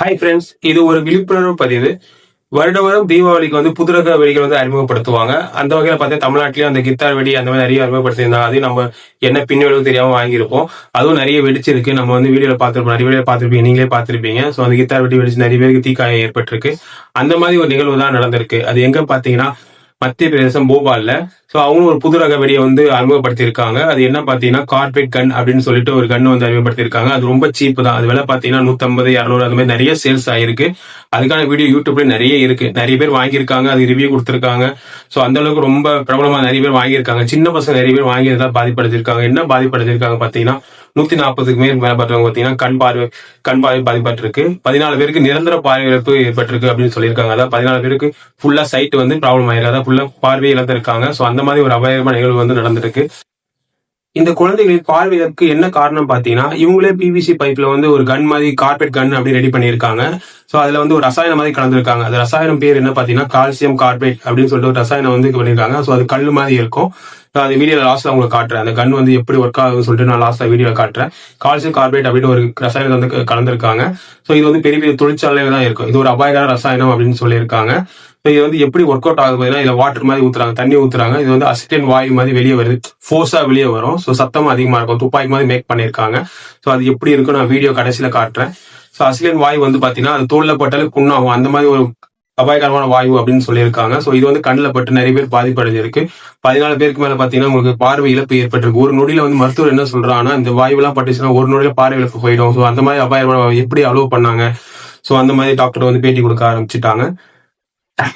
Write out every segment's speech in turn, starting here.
Hi friends இது ஒரு விழிப்புணர்வு பதிவு. வருட வரும் தீபாவளிக்கு வந்து புது ரக வெடிகள் வந்து அறிமுகப்படுத்துவாங்க. அந்த வகையில் பார்த்தா தமிழ்நாட்டிலேயும் அந்த கித்தார் வெடி அந்த மாதிரி நிறைய அறிமுகப்படுத்தியிருந்தாங்க. அதையும் நம்ம என்ன பின்விளைவு தெரியாம வாங்கியிருப்போம். அதுவும் நிறைய வெடிச்சிருக்கு. நம்ம வந்து வீடியோவில் பார்த்துருப்போம். நிறைய வீடியோ பார்த்துருப்பீங்க. நீங்களே பார்த்துருப்பீங்க. ஸோ அந்த கித்தார் வெடி வெடிச்சு நிறைய பேருக்கு தீக்காயம் ஏற்பட்டிருக்கு. அந்த மாதிரி ஒரு நிகழ்வு தான் நடந்திருக்கு. அது எங்க பார்த்தீங்கன்னா மத்திய பிரதேசம் போபால்ல. ஸோ அவங்க ஒரு புது ரக வெடியை வந்து அறிமுகப்படுத்தியிருக்காங்க. அது என்ன பார்த்தீங்கன்னா கார்பெட் கன் அப்படின்னு சொல்லிட்டு ஒரு கன் வந்து அறிமுகப்படுத்தியிருக்காங்க. அது ரொம்ப சீப் தான். அது விலை பார்த்தீங்கன்னா நூற்றம்பது இரநூறு அது மாதிரி நிறைய சேல்ஸ் ஆயிருக்கு. அதுக்கான வீடியோ யூடியூப்ல நிறைய இருக்கு. நிறைய பேர் வாங்கியிருக்காங்க. அது ரிவ்யூ கொடுத்துருக்காங்க. ஸோ அந்த அளவுக்கு ரொம்ப பிரபலமாக நிறைய பேர் வாங்கியிருக்காங்க. சின்ன பசங்க நிறைய பேர் வாங்கியதா பாதிப்படைஞ்சிருக்காங்க. என்ன பாதிப்படைஞ்சிருக்காங்க பார்த்தீங்கன்னா நூத்தி நாற்பதுக்கு மேல் மேல பாத்தீங்கன்னா பார்த்தீங்கன்னா கண் பார்வை கண் பார்வை பாதிப்பட்டிருக்கு பதினாலு பேருக்கு நிரந்தர பார்வை இழப்பு ஏற்பட்டிருக்கு அப்படின்னு சொல்லியிருக்காங்க. அதாவது பதினாலு பேருக்கு ஃபுல்லா சைட் வந்து ப்ராப்ளம் ஆயிருக்கு அதாவது ஃபுல்லா பார்வை இழந்திருக்காங்க. ஸோ அந்த மாதிரி ஒரு அபாயமான நிகழ்வு வந்து நடந்திருக்கு. இந்த குழந்தைகளின் பார்வையற்கு என்ன காரணம் பார்த்தீங்கன்னா இவங்களே பிவிசி பைப்ல வந்து ஒரு கன் மாதிரி கார்பெட் கன் அப்படி ரெடி பண்ணியிருக்காங்க. ஸோ அதுல வந்து ஒரு ரசாயனம் மாதிரி கலந்துருக்காங்க. அந்த ரசாயனம் பேர் என்ன பார்த்தீங்கன்னா கால்சியம் கார்பேட் அப்படின்னு சொல்லிட்டு ஒரு ரசாயனம் வந்து பண்ணியிருக்காங்க. ஸோ அது கல் மாதிரி இருக்கும். நான் அந்த வீடியோ லாஸ்ட்ல உங்களுக்கு காட்டுறேன். அந்த கன் வந்து எப்படி ஒர்க் ஆகுதுன்னு சொல்லிட்டு நான் லாஸ்ட்ல வீடியோ காட்டுறேன். கால்சியம் கார்பேட் அப்படின்னு ஒரு ரசாயனம் வந்து கலந்துருக்காங்க. ஸோ இது வந்து பெரிய பெரிய தொழிற்சாலையில தான் இருக்கும். இது ஒரு அபாயகர ரசாயனம் அப்படின்னு சொல்லியிருக்காங்க. இது வந்து எப்படி ஒர்க் அவுட் ஆகுது பார்த்தீங்கன்னா இதில் வாட்டர் மாதிரி ஊற்றுறாங்க தண்ணி ஊற்றுறாங்க இது வந்து அசிட்டன் வாயு மாதிரி வெளியே வருது. ஃபோர்ஸாக வெளியே வரும். ஸோ சத்தம் அதிகமாக இருக்கும். துப்பாக்கி மாதிரி மேக் பண்ணியிருக்காங்க. ஸோ அது எப்படி இருக்கும் நான் வீடியோ கடைசியில் காட்டுறேன். ஸோ அசிலியன் வாயு வந்து பார்த்தீங்கன்னா அது தோல்ல பட்டாலும் புண்ணாகும். அந்த மாதிரி ஒரு அபாயகரமான வாயு அப்படின்னு சொல்லியிருக்காங்க. ஸோ இது வந்து கண்ணில் பட்டு நிறைய பேர் பாதிப்படைஞ்சிருக்கு. பதினாலு பேருக்கு மேலே பார்த்தீங்கன்னா உங்களுக்கு பார்வை இழப்பு ஏற்பட்டிருக்கு. ஒரு நொடியில் வந்து மருத்துவர் என்ன சொல்கிறாங்கன்னா இந்த வாயுலாம் பட்டுச்சுன்னா ஒரு நொடியில பார்வை இழப்பு போயிடும். ஸோ அந்த மாதிரி அபாயகரமான எப்படி அலோவ் பண்ணாங்க? ஸோ அந்த மாதிரி டாக்டர் வந்து பேட்டி கொடுக்க ஆரம்பிச்சிட்டாங்க.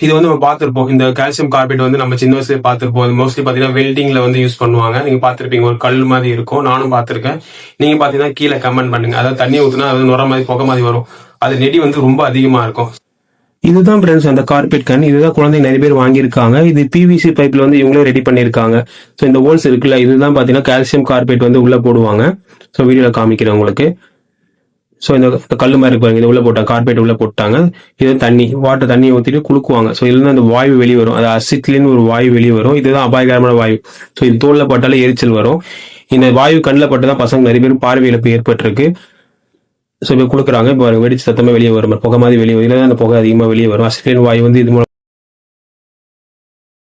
இது வந்து நம்ம பார்த்துருப்போம். இந்த கால்சியம் கார்பேட் வந்து நம்ம சின்ன வயசுல பார்த்துருப்போம். மோஸ்ட்லி பாத்தீங்கன்னா வெல்டிங்ல வந்து யூஸ் பண்ணுவாங்க. நீங்க பார்த்துருப்பீங்க ஒரு கல் மாதிரி இருக்கும். நானும் பார்த்துருக்கேன். நீங்க பாத்தீங்கன்னா கீழே கமெண்ட் பண்ணுங்க. அதாவது தண்ணி ஊத்துனா அது நுர மாதிரி புகை மாதிரி வரும். அது நெடி வந்து ரொம்ப அதிகமா இருக்கும். இதுதான் ஃப்ரெண்ட்ஸ் அந்த கார்பெட் கன் இதுதான் குழந்தைங்க நிறைய பேர் வாங்கியிருக்காங்க. இது பிவிசி பைப்ல வந்து இவங்களே ரெடி பண்ணியிருக்காங்க. ஸோ இந்த ஹோல்ஸ் இருக்குல்ல இதுதான் பாத்தீங்கன்னா கால்சியம் கார்பெட் வந்து உள்ள போடுவாங்க. ஸோ வீடியோவில் காமிக்கிறேன் உங்களுக்கு. ஸோ இந்த கல் மாதிரி இருக்கு பாருங்க. இது உள்ளே போட்டாங்க. கார்பேட் உள்ளே போட்டாங்க. இது தண்ணி வாட்டர் தண்ணி ஊற்றிட்டு குலுக்குவாங்க. ஸோ இதுலேருந்து அந்த வாயு வெளியே வரும். அது அசிட்லின்னு ஒரு வாயு வெளியே வரும். இதுதான் அபாயகரமான வாயு. ஸோ இது தோலில் பட்டாலே எரிச்சல் வரும். இந்த வாயு கண்ணில் பட்டு தான் பசங்க நிறைய பேர் பார்வை இழப்பு ஏற்பட்டிருக்கு. ஸோ இப்போ கொடுக்குறாங்க இப்போ வெடிச்சு சத்தமாக வெளியே வரும் புகை மாதிரி வெளியே வரும். இல்லைன்னா அந்த புகை அதிகமாக வெளியே வரும். அசிட்லின் வாயு வந்து இது மூலம்